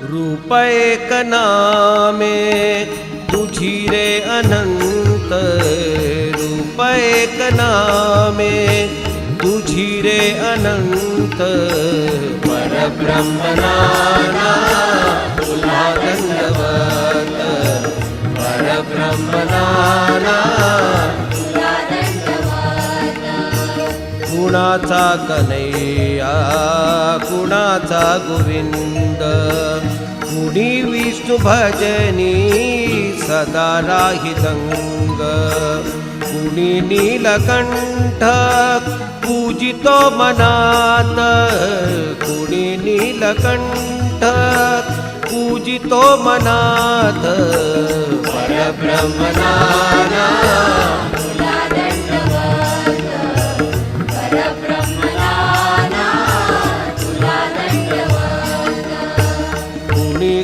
रूप एक नामे तुझी रे अनंत रूप एक नामे तुझी रे अनंत परब्रह्मनाना तुला दंडवत परब्रह्मनाना कुणाचा कन्हैया कुणाचा गोविंद? कुणी विष्णू भजनी सदा राही दंग। कुणी नीलकंठ पूजितो मनात। कुणी नीलकंठ पूजितो मनात। परब्रह्मनाना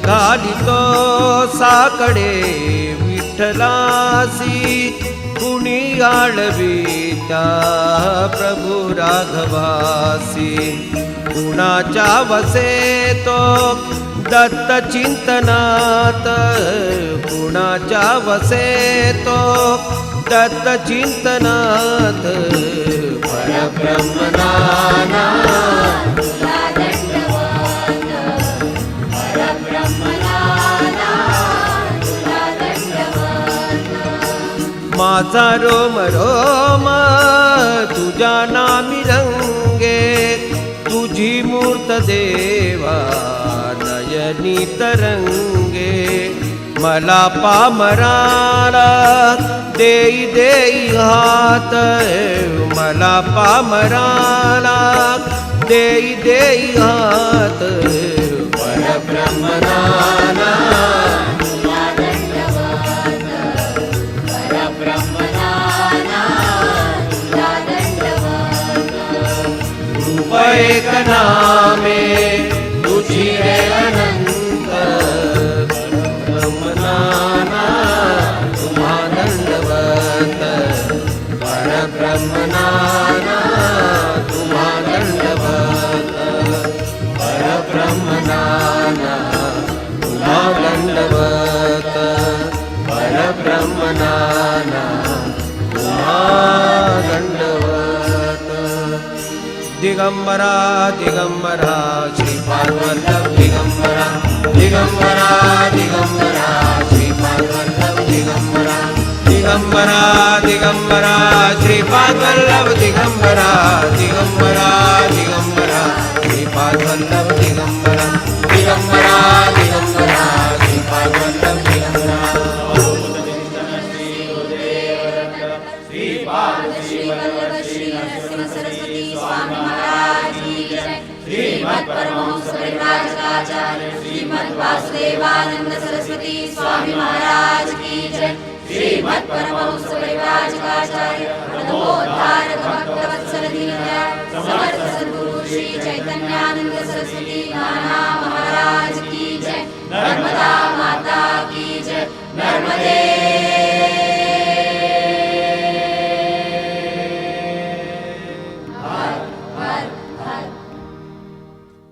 घालितो साकडे विठ्ठलासी कुणी आळविता प्रभू राघवासी. कुणाच्या वसे तो दत्त चिंतनात कुणाच्या वसे तो दत्त चिंतनात परब्रह्मनाना माझा रोम रोम तुझ्या नामी रंगे तुझी मूर्त देवा नयनी तरंगे मला पामराला देई देई हात मला पामराला देई देई हात परब्रह्मनाना रूप एक नामे तुझी रे अनंत दिगंबरा दिगंबरा श्री वल्लभ दिगंबरा दिगंबरा दिगंबरा श्री वल्लभ दिगंबरा दिगंबरा दिगंबरा श्री पार्वल्लभ दिगंबरा दिगंबरा दिगंबरा श्री पार्वल्लभ दिगंबरा दिगंबरा दिगंबरा श्री पार्वल्लभ दिगंबरा। श्री पार्वती सरस्वती स्वामी परमहंस परिव्राजकाचार्य श्रीमद वासुदेवानंद सरस्वती स्वामी महाराज की जय श्रीमद परमहंस परिव्राजकाचार्य प्रथमोद्धारक भक्तवत्सल दीनदयाळ समर्थ सद्गुरु श्री चैतन्यानंद सरस्वती नाना